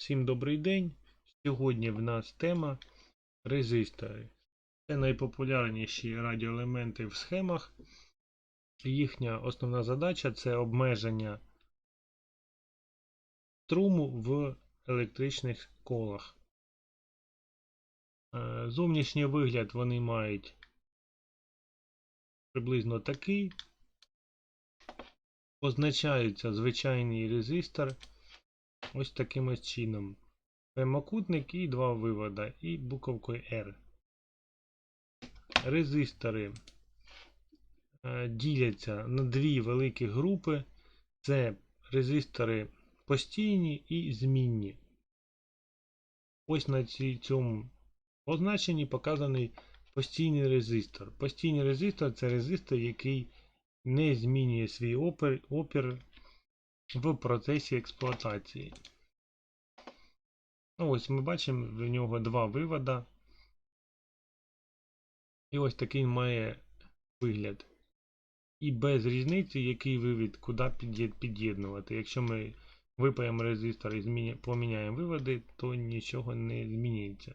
Всім добрий день. Сьогодні в нас тема резистори. Це найпопулярніші радіоелементи в схемах. Їхня основна задача це обмеження струму в електричних колах. Е, Зовнішній вигляд вони мають приблизно такий. Позначається звичайний резистор ось таким чином. Прямокутник і два вивода, і буковкою R. Резистори е, діляться на дві великі групи. Це резистори постійні і змінні. Ось на цьому позначенні показаний постійний резистор. Постійний резистор це резистор, який не змінює свій опір, опір в процесі експлуатації. Ну, ось ми бачимо в нього два вивода. І ось такий має вигляд. І без різниці, який вивід куди під'єднувати. Якщо ми випаємо резистор і поміняємо виводи, то нічого не змінюється.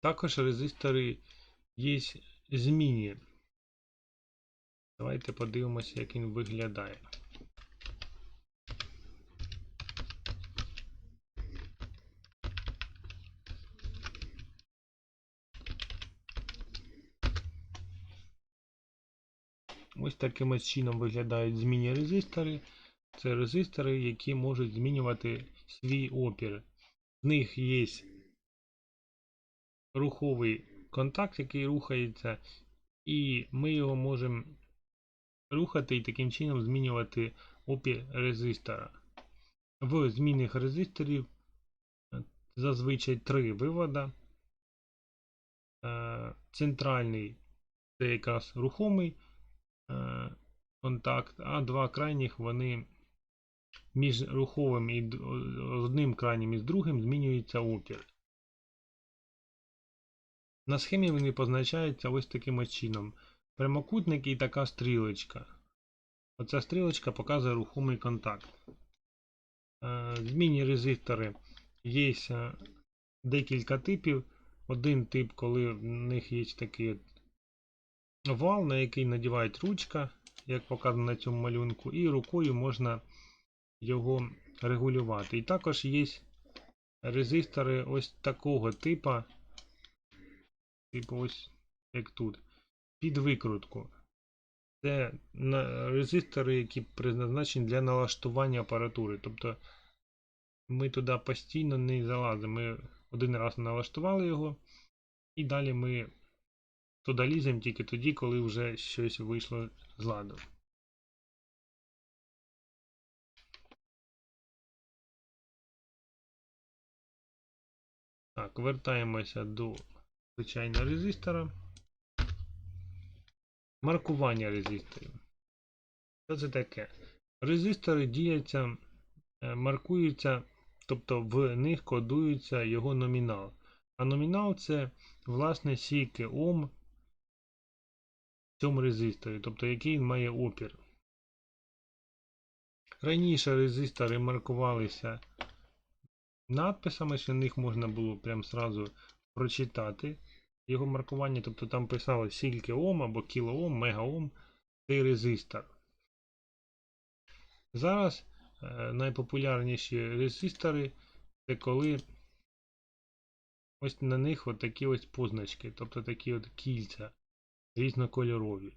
Також резистори є змінні. Давайте подивимося, як він виглядає. Ось таким чином виглядають змінні резистори. Це резистори, які можуть змінювати свій опір. В них є руховий контакт, який рухається, і ми його можемо рухати і таким чином змінювати опір резистора. В змінних резисторів е, зазвичай три вивода. Е, Центральний це якраз рухомий е, контакт, а два крайніх вони між руховим і одним крайнім і з другим змінюється опір. На схемі вони позначаються ось таким чином. Прямокутник і така стрілочка. Оця стрілочка показує рухомий контакт. Е, Змінні резистори є декілька типів. Один тип, коли в них є такий вал, на який надівають ручка, як показано на цьому малюнку, і рукою можна його регулювати. І також є резистори ось такого типа, типу ось як тут, під викрутку. Це резистори, які призначені для налаштування апаратури. Тобто ми туди постійно не залазимо. Ми один раз налаштували його, і далі ми туди ліземо тільки тоді, коли вже щось вийшло з ладу. Так, вертаємося до звичайного резистора. Маркування резисторів. Що це таке? Резистори діляться, е, маркуються, тобто в них кодується його номінал. А номінал це, власне, скільки Ом в цьому резисторі, тобто який він має опір. Раніше резистори маркувалися надписами, що на них можна було прям сразу прочитати його маркування, тобто там писало скільки Ом або кілоом, мегаом цей резистор. Зараз е, найпопулярніші резистори це коли ось на них от такі ось позначки, тобто такі от кільця різнокольорові.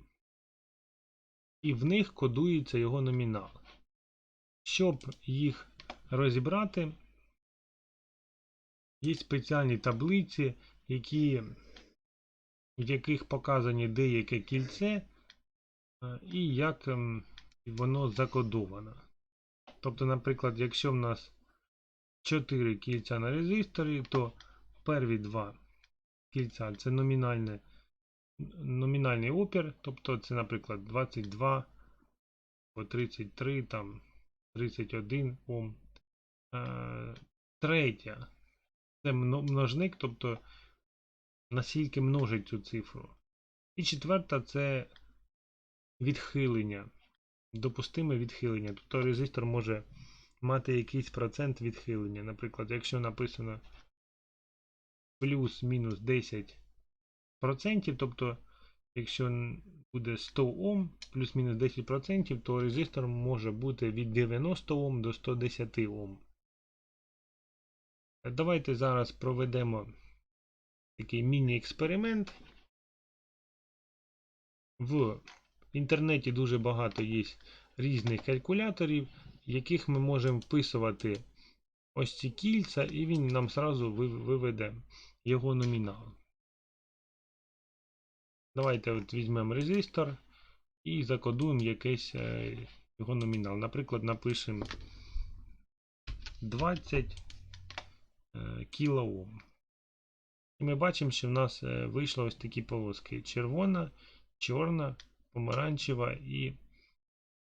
І в них кодується його номінал. Щоб їх розібрати, є спеціальні таблиці, які, в яких показані деяке кільце е, і як ем, воно закодовано. Тобто, наприклад, якщо в нас 4 кільця на резисторі, то перві два кільця це номінальне, номінальний опір, тобто це, наприклад, 22 по 33, там 31 Ом. Е, Третя це множник, тобто наскільки множить цю цифру. І четверта це відхилення. допустиме відхилення. Тобто резистор може мати якийсь процент відхилення. Наприклад, якщо написано плюс-мінус 10%, тобто, якщо буде 100 Ом плюс-мінус 10%, то резистор може бути від 90 Ом до 110 Ом. Давайте зараз проведемо такий міні-експеримент. В інтернеті дуже багато є різних калькуляторів, яких ми можемо вписувати ось ці кільця, і він нам сразу виведе його номінал. Давайте от візьмемо резистор і закодуємо якийсь е, його номінал. Наприклад, напишемо 20 е, кілоом. І ми бачимо, що в нас е, вийшло ось такі полоски: червона, чорна, помаранчева і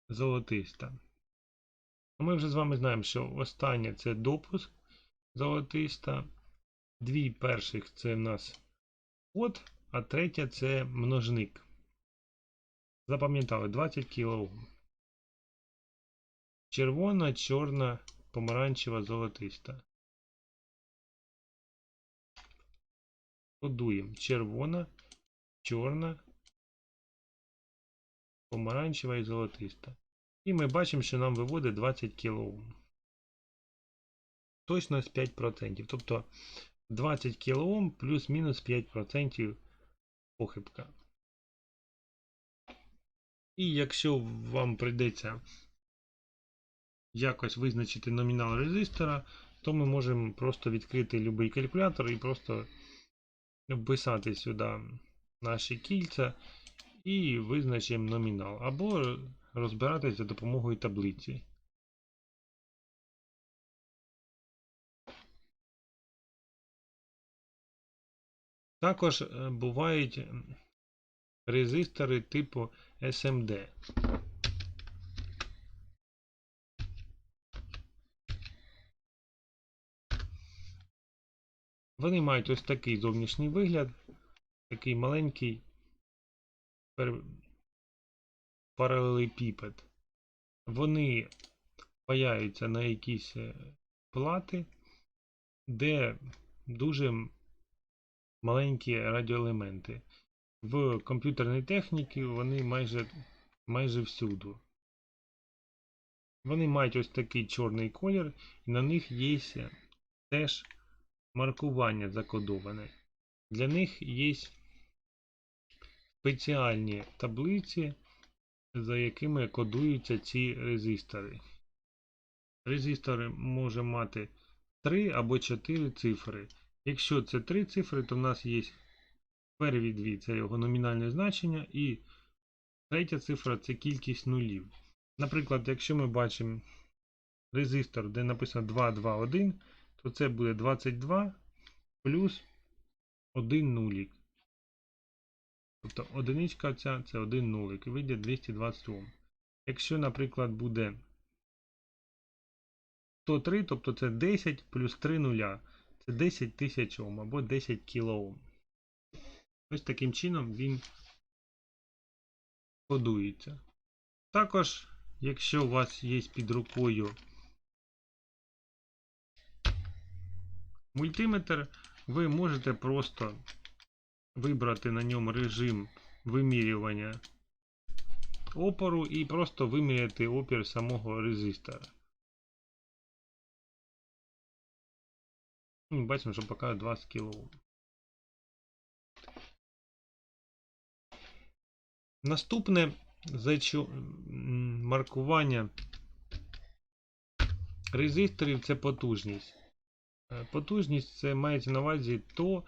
золотиста. Ну, Ми вже з вами знаємо, що останнє це допуск золотиста. Дві перших це в нас код, а третя це множник. Запам'ятали 20 кОм. Червона, чорна, помаранчева, золотиста. Кодуємо червона, чорна, помаранчева і золотиста. І ми бачимо, що нам виводить 20 кОм. Точність 5%. Тобто 20 кОм плюс-мінус 5% похибка. І якщо вам прийдеться якось визначити номінал резистора, то ми можемо просто відкрити будь-який калькулятор і просто вписати сюди наші кільця і визначимо номінал. Або розбиратись за допомогою таблиці. Також е, бувають резистори типу SMD. Вони мають ось такий зовнішній вигляд, такий маленький паралелепіпед. Вони паяються на якісь е, плати, де дуже маленькі радіоелементи. В комп'ютерній техніці вони майже, майже всюду. Вони мають ось такий чорний колір, і на них є теж маркування закодоване. Для них є спеціальні таблиці, за якими кодуються ці резистори. Резистор може мати 3 або 4 цифри. Якщо це 3 цифри, то в нас є перві дві це його номінальне значення, і третя цифра це кількість нулів. Наприклад, якщо ми бачимо резистор, де написано 221, то це буде 22 плюс 1 нулік. Тобто одиничка ця це 1 нулик і вийде 220 Ом. Якщо, наприклад, буде 103, тобто це 10 плюс 3 нуля. Це 10 тисяч Ом або 10 кілоом. Ось таким чином він кодується. Також, якщо у вас є під рукою мультиметр, ви можете просто вибрати на ньому режим вимірювання опору і просто виміряти опір самого резистора. Ми бачимо, що поки 20 кОм. Наступне зачу... маркування резисторів це потужність. Е, Потужність це мається на увазі то,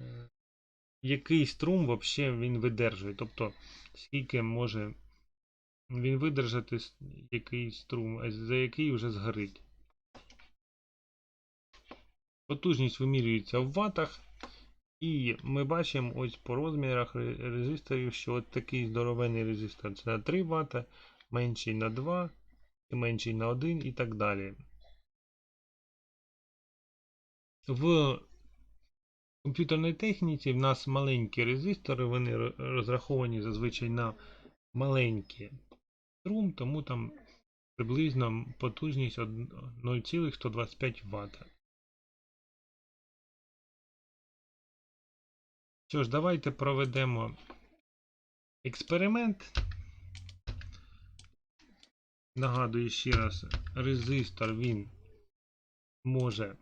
е, який струм вообще він видержує. Тобто, скільки може він видержати який струм, за який вже згорить. Потужність вимірюється в ватах. І ми бачимо ось по розмірах резисторів, що от такий здоровенний резистор це на 3 Вт, менший на 2, менший на 1 і так далі. В комп'ютерній техніці в нас маленькі резистори, вони розраховані зазвичай на маленькі струм, тому там приблизно потужність 0,125 Вт. Що ж, давайте проведемо експеримент. Нагадую ще раз, резистор він може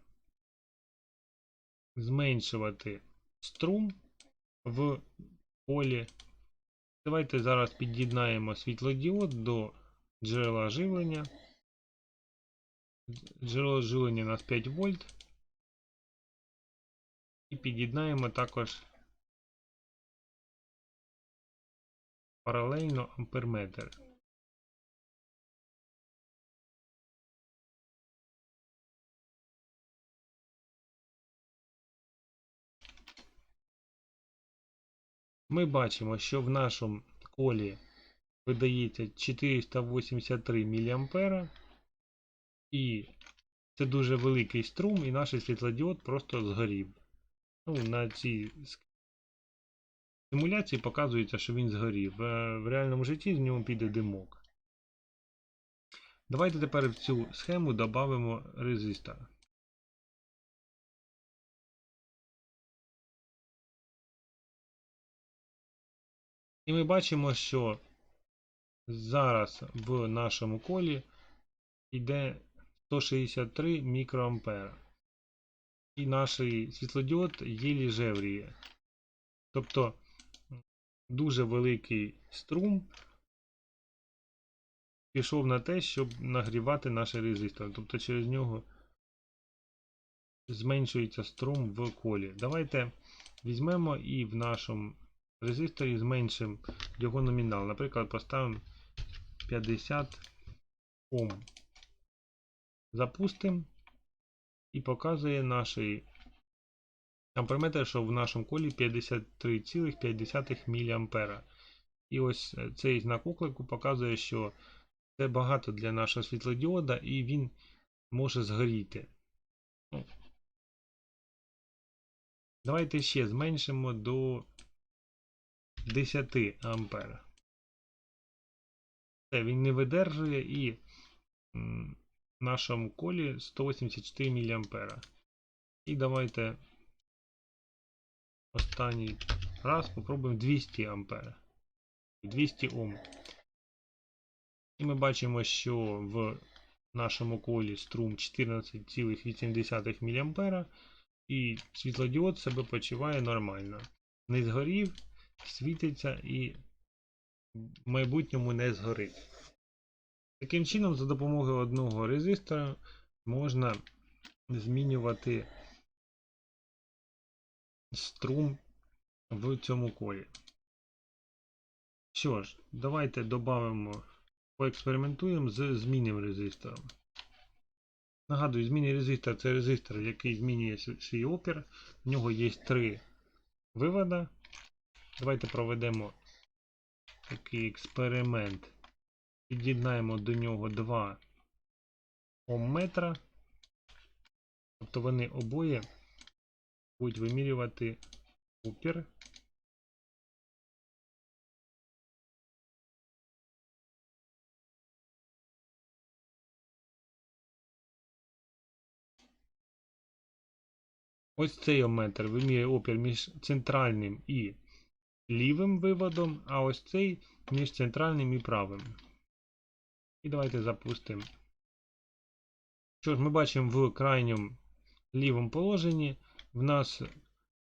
зменшувати струм в полі. Давайте зараз під'єднаємо світлодіод до джерела живлення. Джерело живлення у нас 5 вольт. І під'єднаємо також паралельно амперметр. Ми бачимо, що в нашому колі видається 483 мА. І це дуже великий струм, і наш світлодіод просто згорів. Ну, на цій симуляції показується, що він згорів. Е, В реальному житті з нього піде димок. Давайте тепер в цю схему додамо резистор. І ми бачимо, що зараз в нашому колі йде 163 мікроампера. І наш світлодіод єлі жевріє. Тобто дуже великий струм пішов на те, щоб нагрівати наш резистор. Тобто через нього зменшується струм в колі. Давайте візьмемо і в нашому резисторі зменшимо його номінал. Наприклад, поставимо 50 Ом. Запустимо і показує наш амперметр, що в нашому колі 53,5 мА. І ось е, цей знак оклику показує, що це багато для нашого світлодіода і він може згоріти. Давайте ще зменшимо до 10 ампер. Це він не видержує і в нашому колі 184 мА. І давайте останній раз попробуємо 200 ампер. 200 Ом. І ми бачимо, що в нашому колі струм 14,8 мА і світлодіод себе почуває нормально. Не згорів, світиться і в майбутньому не згорить. Таким чином, за допомогою одного резистора можна змінювати струм в цьому колі. Що ж, давайте додамо, поекспериментуємо з змінним резистором. Нагадую, змінний резистор це резистор, який змінює свій опір. В нього є три вивода. Давайте проведемо такий експеримент. Під'єднаємо до нього два омметра. Тобто вони обоє будуть вимірювати опір. Ось цей омметр вимірює опір між центральним і лівим виводом, а ось цей між центральним і правим. І давайте запустимо. Що ж, ми бачимо в крайньому лівому положенні в нас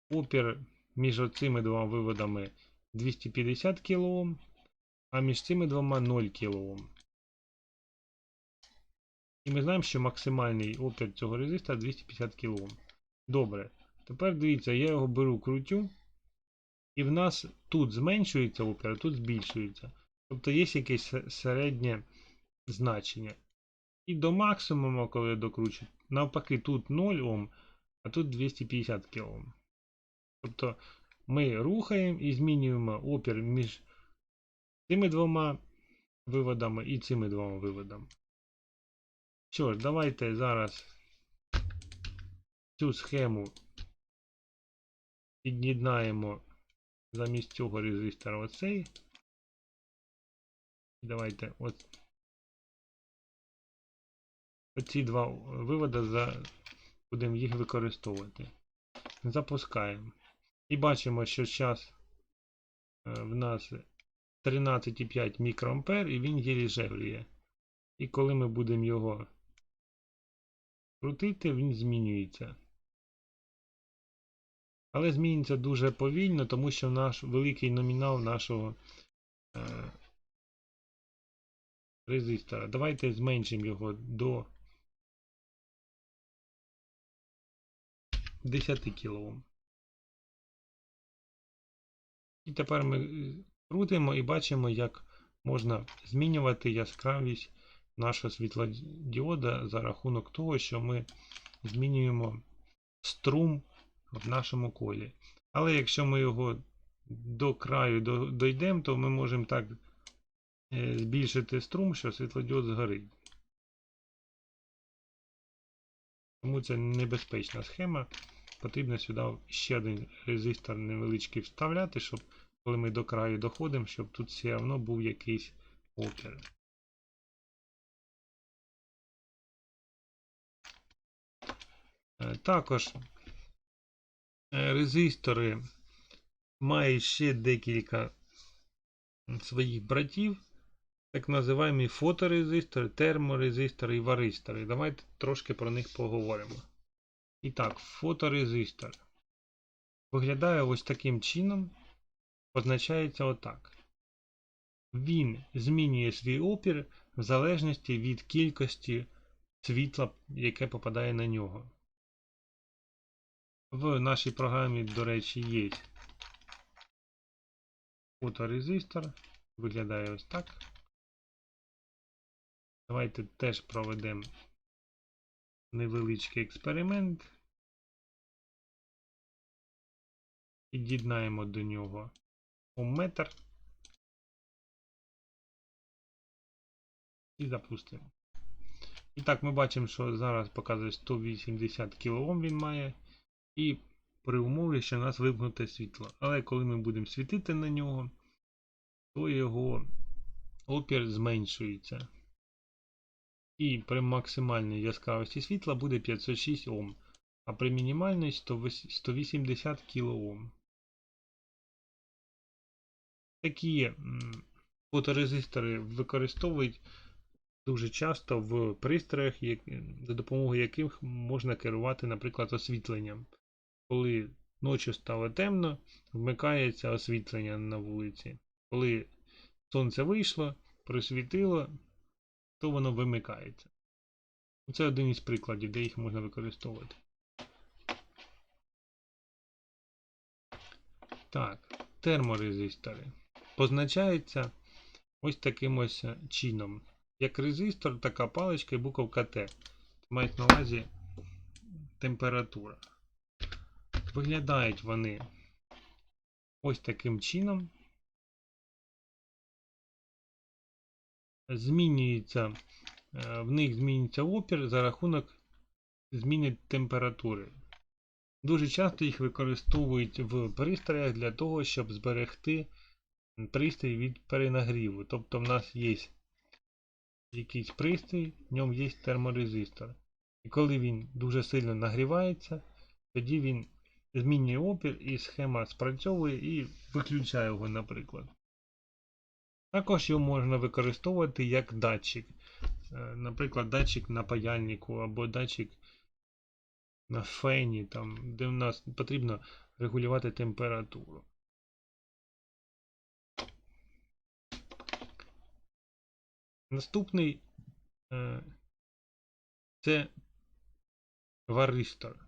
опір між оцими двома виводами 250 кОм, а між цими двома 0 кОм. І ми знаємо, що максимальний опір цього резистора 250 кОм. Добре. Тепер дивіться, я його беру крутю, і в нас тут зменшується опір, а тут збільшується. Тобто є якесь середнє значення. І до максимуму, коли я докручу, навпаки, тут 0 Ом, а тут 250 кОм. Тобто ми рухаємо і змінюємо опір між цими двома виводами і цими двома виводами. Що ж, давайте зараз цю схему під'єднаємо замість цього резистора оцей. Давайте от оці два виводи за... будемо їх використовувати. Запускаємо. І бачимо, що зараз в нас 13,5 мікроампер і він єлі жевріє. І коли ми будемо його крутити, він змінюється. Але зміниться дуже повільно, тому що наш великий номінал нашого е, резистора. Давайте зменшимо його до 10 кОм. І тепер ми е, крутимо і бачимо, як можна змінювати яскравість нашого світлодіода за рахунок того, що ми змінюємо струм в нашому колі. Але якщо ми його до краю дойдемо, то ми можемо так е, збільшити струм, що світлодіод згорить. Тому це небезпечна схема. Потрібно сюди ще один резистор невеличкий вставляти, щоб коли ми до краю доходимо, щоб тут все одно був якийсь опір. Е, Також резистори мають ще декілька своїх братів, так називаємо фоторезистори, терморезистори і варистори. Давайте трошки про них поговоримо. І так, фоторезистор виглядає ось таким чином, позначається отак. Він змінює свій опір в залежності від кількості світла, яке попадає на нього. В нашій програмі, до речі, є фоторезистор. Виглядає ось так. Давайте теж проведемо невеличкий експеримент. Під'єднаємо до нього омметр і запустимо. І так, ми бачимо, що зараз показує 180 кОм він має. І при умові, що у нас вимкнуте світло. Але коли ми будемо світити на нього, то його опір зменшується. І при максимальній яскравості світла буде 506 Ом, а при мінімальній 180 кОм. Такі фоторезистори використовують дуже часто в пристроях, за допомогою яких можна керувати, наприклад, освітленням. Коли ночі стало темно, вмикається освітлення на вулиці. Коли сонце вийшло, просвітило, то воно вимикається. Це один із прикладів, де їх можна використовувати. Так, терморезистори. Позначаються ось таким ось чином. Як резистор, така паличка і буковка Т. Мають на увазі температура. Виглядають вони ось таким чином. Змінюється, е, в них змінюється опір за рахунок зміни температури. Дуже часто їх використовують в пристроях для того, щоб зберегти пристрій від перенагріву. Тобто в нас є якийсь пристрій, в ньому є терморезистор. І коли він дуже сильно нагрівається, тоді він змінює опір і схема спрацьовує і виключає його, наприклад. Також його можна використовувати як датчик. Е, Наприклад, датчик на паяльнику або датчик на фені, там, де в нас потрібно регулювати температуру. Наступний е, це варистор.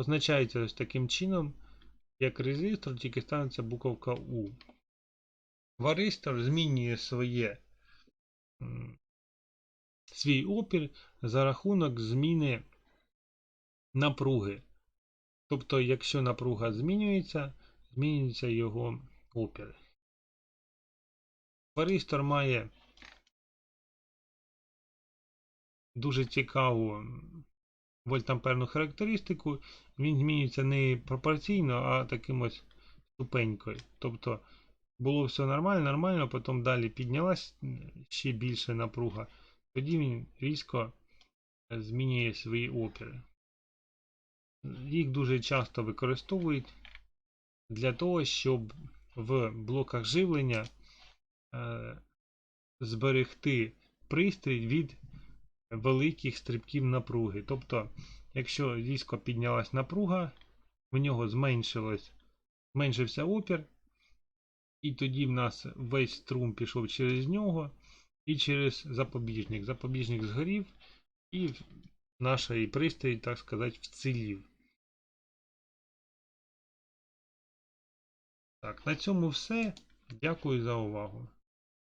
Позначається ось таким чином, як резистор, тільки ставиться буковка У. Варистор змінює своє, свій опір за рахунок зміни напруги. Тобто, якщо напруга змінюється, змінюється його опір. Варистор має дуже цікаву вольтамперну характеристику. Він змінюється не пропорційно, а таким ось ступенькою. Тобто було все нормально, нормально, потім далі піднялась ще більше напруга, тоді він різко е, змінює свої опіри. Їх дуже часто використовують для того, щоб в блоках живлення е, зберегти пристрій від великих стрибків напруги. Тобто, якщо різко піднялась напруга, в нього зменшилось, зменшився опір, і тоді в нас весь струм пішов через нього і через запобіжник. Запобіжник згорів, і наш пристрій, так сказати, вцілів. Так, на цьому все. Дякую за увагу.